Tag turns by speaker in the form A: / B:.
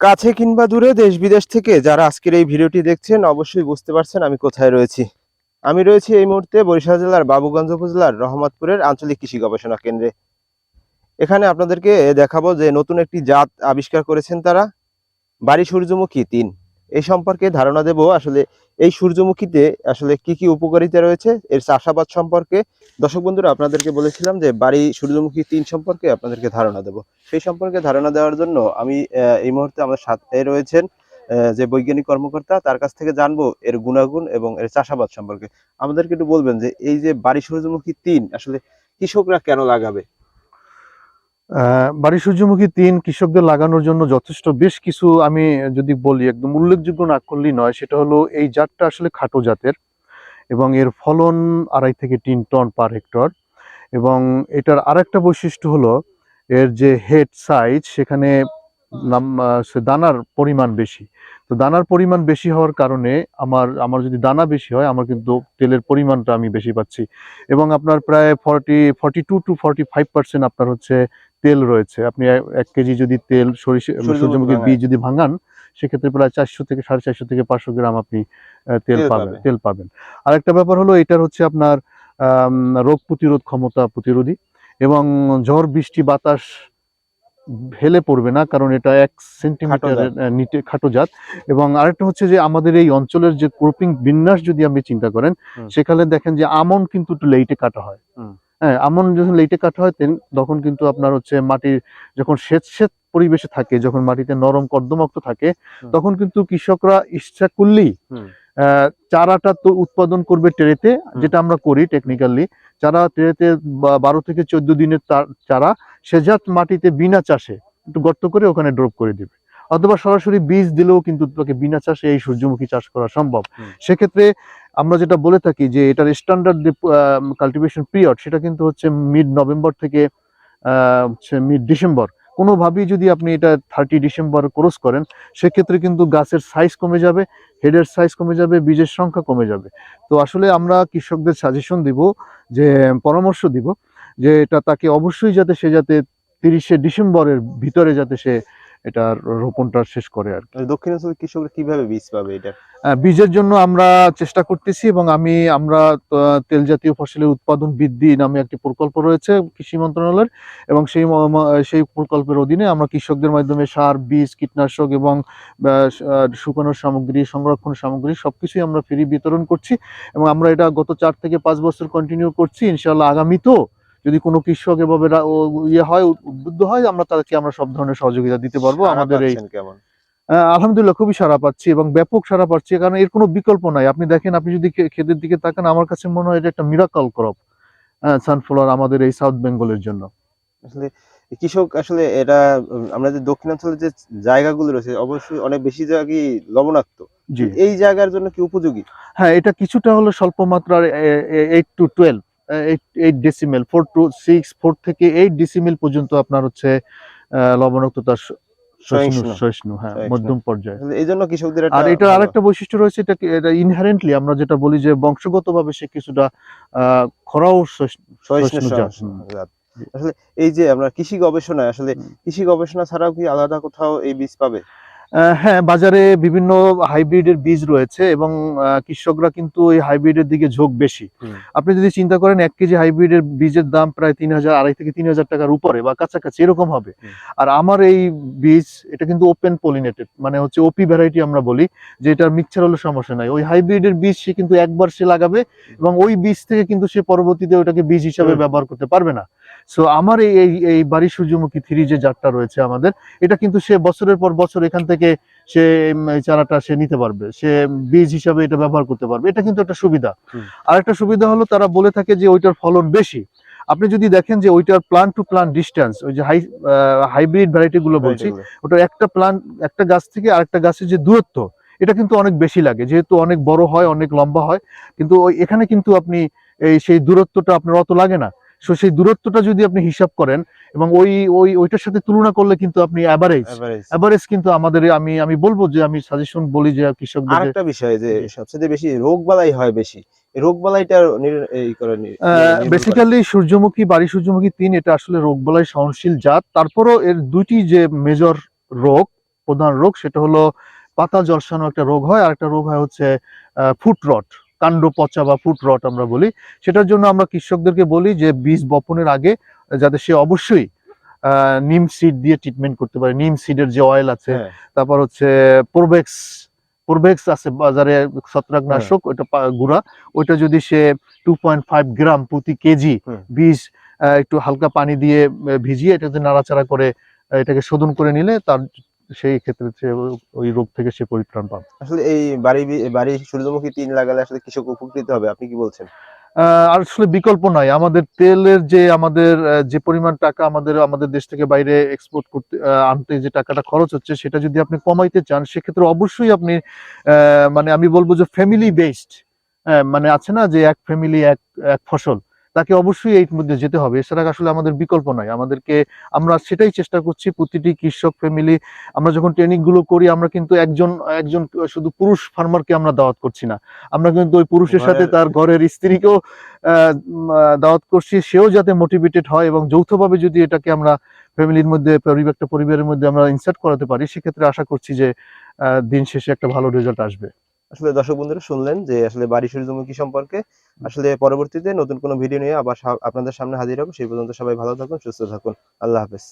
A: কাছে কিংবা দূরে, দেশ বিদেশ থেকে যারা আজকের এই ভিডিওটি দেখছেন, অবশ্যই বুঝতে পারছেন আমি কোথায় রয়েছি। আমি রয়েছি এই মুহূর্তে বরিশাল জেলার বাবুগঞ্জ উপজেলার রহমতপুরের আঞ্চলিক কৃষি গবেষণা কেন্দ্রে। এখানে আপনাদেরকে দেখাবো যে নতুন একটি জাত আবিষ্কার করেছেন তারা। বাড়ি সূর্যমুখী তিন। এই সম্পর্কে ধারণা দেব, আসলে এই সূর্যমুখীতে আসলে কি কি উপকারিতা রয়েছে, এর চাষাবাদ সম্পর্কে। দর্শক বন্ধুরা, আপনাদেরকে বলেছিলাম যে বাড়ি সূর্যমুখী তিন সম্পর্কে আপনাদেরকে ধারণা দেব। সেই সম্পর্কে ধারণা দেওয়ার জন্য আমি এই মুহূর্তে আমাদের সাথে রয়েছেন যে বৈজ্ঞানিক কর্মকর্তা, তার কাছ থেকে জানব এর গুণাগুণ এবং এর চাষাবাদ সম্পর্কে। আমাদেরকে একটু বলবেন যে এই যে বাড়ি সূর্যমুখী তিন, আসলে কৃষকরা কেন লাগাবে?
B: বাড়ি সূর্যমুখী তিন কৃষকদের লাগানোর জন্য যথেষ্ট। বেশ কিছু আমি যদি বলি, একদম উল্লেখযোগ্য না করলেই নয়, সেটা হলো এই জাতটা আসলে খাটো জাতের এবং এর ফলন আড়াই থেকে তিন টন পার হেক্টর এবং এটার আরেকটা বৈশিষ্ট্য হলো এর যে হেড সাইজ সেখানে নাম দানার পরিমাণ বেশি। তো দানার পরিমাণ বেশি হওয়ার কারণে আমার আমার যদি দানা বেশি হয়, আমার কিন্তু তেলের পরিমাণটা আমি বেশি পাচ্ছি এবং আপনার প্রায় forty forty two two forty five percent আপনার হচ্ছে তেল রয়েছে। আপনি এক- কেজি যদি তেল সরিষা
A: সূর্যমুখী
B: সূর্যমুখীর বীজ যদি ভাঙান সেক্ষেত্রে প্রায় চারশো থেকে সাড়ে চারশো থেকে পাঁচশো গ্রাম আপনি তেল পাবেন তেল পাবেন। আরেকটা ব্যাপার হলো এটার হচ্ছে আপনার রোগ প্রতিরোধ ক্ষমতা প্রতিরোধী এবং ঝড় বৃষ্টি বাতাস হেলে পড়বে না কারণ এটা এক সেন্টিমিটার নিচে খাটো জাত এবং আরেকটা হচ্ছে যে আমাদের এই অঞ্চলের যে ক্রপিং বিন্যাস যদি আপনি চিন্তা করেন সেখানে দেখেন যে আমন কিন্তু একটু লেইটে কাটা হয়। হ্যাঁ আমন যখন লেটে কাটা হয় তখন কিন্তু আপনার হচ্ছে মাটির যখন সেচ সেচ পরিবেশে থাকে যখন মাটিতে নরম কর্দমাক্ত থাকে তখন কিন্তু কৃষকরা ইচ্ছা করলেই চারাটা তো উৎপাদন করবে ট্রেতে যেটা আমরা করি টেকনিক্যালি চারা ট্রেতে বারো থেকে চোদ্দ দিনের চারা সেজাত মাটিতে বিনা চাষে একটু গর্ত করে ওখানে ড্রপ করে দিবে। অথবা সরাসরি বীজ দিলেও কিন্তু তাকে বিনা চাষে এই সূর্যমুখী চাষ করা সম্ভব। সেক্ষেত্রে আমরা যেটা বলে থাকি যে এটার স্ট্যান্ডার্ড কাল্টিভেশন পিরিয়ড সেটা কিন্তু হচ্ছে মিড নভেম্বর থেকে হচ্ছে মিড ডিসেম্বর কোনোভাবেই যদি আপনি এটা থার্টি ডিসেম্বর ক্রস করেন, সেক্ষেত্রে কিন্তু গাছের সাইজ কমে যাবে হেডের সাইজ কমে যাবে, বীজের সংখ্যা কমে যাবে। তো আসলে আমরা কৃষকদের সাজেশন দিব, যে, পরামর্শ দিব, যে এটা তাকে অবশ্যই যাতে সে যাতে তিরিশে ডিসেম্বরের ভিতরে যাতে সে এটার রোপণটা শেষ করে আর কি।
A: দক্ষিণাঞ্চলের কৃষকরা কীভাবে বীজ পাবে এটা
B: বীজের জন্য আমরা চেষ্টা করতেছি এবং আমি আমরা তেল জাতীয় ফসলের উৎপাদন বৃদ্ধি নামে একটি প্রকল্প রয়েছে কৃষি মন্ত্রণালয়ের এবং সেই সেই প্রকল্পের অধীনে আমরা কৃষকদের মাধ্যমে সার বীজ কীটনাশক এবং শুকানোর সামগ্রী সংরক্ষণ সামগ্রী সবকিছুই আমরা ফ্রি বিতরণ করছি এবং আমরা এটা গত চার থেকে পাঁচ বছর কন্টিনিউ করছি ইনশাআল্লাহ আগামীতেও যদি কোনো কৃষক এভাবে ইয়ে হয় উদ্বুদ্ধ হয় আমরা তাদেরকে আমরা সব ধরনের সহযোগিতা দিতে পারব। আমাদের এই
A: কেমন?
B: আলহামদুলিল্লাহ খুবই সারা পাচ্ছি এবং ব্যাপক সারা পাচ্ছি। কারণ এর কোনো বিকল্প নাই। আপনি দেখেন আপনি যদি ক্ষেতের দিকে তাকান আমার কাছে মনে হয় এটা একটা মিরাকল ক্রপ সানফ্লাওয়ার আমাদের এই সাউথ বেঙ্গলের জন্য।
A: আসলে কৃষক আসলে এটা আমরা যে দক্ষিণাঞ্চলের যে জায়গাগুলো রয়েছে অবশ্যই অনেক বেশি জায়গায় লবণাক্ত। এই জায়গার জন্য কি উপযোগী?
B: হ্যাঁ এটা কিছুটা হলো স্বল্প মাত্রার eight to twelve eight decimal four to six four থেকে এইট ডেসিমেল পর্যন্ত আপনার হচ্ছে লবণাক্ততা সহিষ্ণু। হ্যাঁ মধ্যম পর্যায়ে।
A: এই জন্য কৃষকদের
B: আর
A: একটা
B: আরেকটা বৈশিষ্ট্য রয়েছে এটা এটা ইনহারেন্টলি আমরা যেটা বলি যে বংশগতভাবে সে কিছুটা আহ, খরাও সহিষ্ণু জাত।
A: আসলে এই যে আমরা কৃষি গবেষণায় আসলে কৃষি গবেষণা ছাড়াও কি আলাদা কোথাও এই বীজ পাবে?
B: হ্যাঁ বাজারে বিভিন্ন হাইব্রিডের বীজ রয়েছে এবং কৃষকরা কিন্তু এই হাইব্রিডের দিকে ঝোঁক বেশি। আপনি যদি চিন্তা করেন এক কেজি হাইব্রিডের বীজের দাম প্রায় তিন হাজার আড়াই থেকে তিন হাজার টাকার উপরে বা কাছাকাছি এরকম হবে। আর আমার এই বীজ এটা কিন্তু ওপেন পলিনেটেড মানে হচ্ছে ওপি ভ্যারাইটি আমরা বলি যে এটার মিক্সচার হলে সমস্যা নাই। ওই হাইব্রিডের বীজ সে কিন্তু একবার সে লাগাবে এবং ওই বীজ থেকে কিন্তু সে পরবর্তীতে ওটাকে বীজ হিসাবে ব্যবহার করতে পারবে না। সো আমার এই এই- বাড়ি সূর্যমুখী থ্রি যে জাতটা রয়েছে আমাদের। এটা কিন্তু সে বছরের পর বছর এখান থেকে সে চারাটা সে নিতে পারবে। সে বীজ হিসাবে এটা ব্যবহার করতে পারবে। এটা কিন্তু একটা সুবিধা।
A: আর
B: একটা সুবিধা হলো তারা বলে থাকে যে ওইটার ফলন বেশি। আপনি যদি দেখেন যে ওইটার প্লান্ট টু প্লান্ট ডিস্টেন্স ওই যে হাই হাইব্রিড ভ্যারাইটি গুলো বলছি ওটা একটা প্লান্ট একটা গাছ থেকে আরেকটা গাছের যে দূরত্ব এটা কিন্তু অনেক বেশি লাগে। যেহেতু অনেক বড় হয় অনেক লম্বা হয় কিন্তু ওই এখানে কিন্তু আপনি এই সেই দূরত্বটা আপনার অত লাগে না। সো সেই দূরত্বটা যদি আপনি হিসাব করেন এবং ওই ওই ওইটার সাথে তুলনা করলে কিন্তু আপনি অ্যাভারেজ। অ্যাভারেজ কিন্তু আমাদের আমি আমি বলব যে আমি সাজেশন বলি যে কৃষকদের
A: আরেকটা বিষয় যে সবচেয়ে বেশি রোগ বালাই হয় বেশি এই রোগ বালাইটার নির- এই করে নি- নির্ভর করে।
B: বেসিক্যালি সূর্যমুখী বাড়ি সূর্যমুখী তিন এটা আসলে সহনশীল জাত তারপরও এর দুইটি যে মেজর রোগ প্রধান রোগ সেটা হলো পাতা জলসানো একটা রোগ হয় আর একটা রোগ হয় হচ্ছে ফুট রট কাণ্ড পচা বা ফুট রট আমরা বলি সেটার জন্য আমরা কৃষকদেরকে বলি যে বীজ বপনের আগে যাতে সে অবশ্যই নিম সিড দিয়ে ট্রিটমেন্ট করতে পারে। নিম সিডের যে অয়েল আছে
A: হ্যাঁ।
B: তারপর হচ্ছে প্রোবেক্স প্রোবেক্স আছে বাজারে ছত্রাকনাশক ওইটা পা- গুঁড়া। ওইটা যদি সে টু পয়েন্ট ফাইভ গ্রাম প্রতি কেজি বীজ একটু হালকা পানি দিয়ে ভিজিয়ে এটা এটাতে নাড়াচাড়া করে এটাকে শোধন করে নিলে তার সেই ক্ষেত্রে সে ওই- রোগ থেকে সে পরিত্রাণ পাবে।
A: আসলে এই বাড়ি বাড়ি সূর্যমুখী তিন লাগালে আসলে কৃষক উপকৃত হবে আপনি কি বলছেন?
B: আসলে বিকল্প নাই আমাদের তেলের যে আমাদের যে পরিমাণ টাকা আমাদের আমাদের দেশ থেকে বাইরে এক্সপোর্ট করতে আনতে যে টাকাটা খরচ হচ্ছে সেটা যদি আপনি কমাইতে চান সেক্ষেত্রে অবশ্যই আপনি আহ, মানে আমি বলব যে ফ্যামিলি বেসড মানে আছে না যে এক ফ্যামিলি এক এক ফসল। তাকে অবশ্যই এই মধ্যে যেতে হবে। এছাড়া আসলে আমাদের বিকল্প নাই আমাদেরকে আমরা সেটাই চেষ্টা করছি প্রতিটি কৃষক ফ্যামিলি আমরা যখন ট্রেনিংগুলো করি আমরা কিন্তু একজন একজন শুধু পুরুষ ফার্মারকে আমরা দাওয়াত করছি না। আমরা কিন্তু ওই পুরুষের সাথে তার ঘরের স্ত্রীকেও দাওয়াত করছি। সেও যাতে মোটিভেটেড হয় এবং যৌথভাবে যদি এটাকে আমরা ফ্যামিলির মধ্যে একটা পরিবারের মধ্যে আমরা ইনসার্ট করাতে পারি সেক্ষেত্রে আশা করছি যে দিন শেষে একটা ভালো রেজাল্ট আসবে।
A: আসলে দর্শক বন্ধুরা শুনলেন যে আসলে বাড়ি সূর্যমুখী সম্পর্কে। আসলে পরবর্তীতে নতুন কোনো ভিডিও নিয়ে আবার আপনাদের সামনে হাজির হব। সেই পর্যন্ত সবাই ভালো থাকুন, সুস্থ থাকুন। আল্লাহ হাফেজ।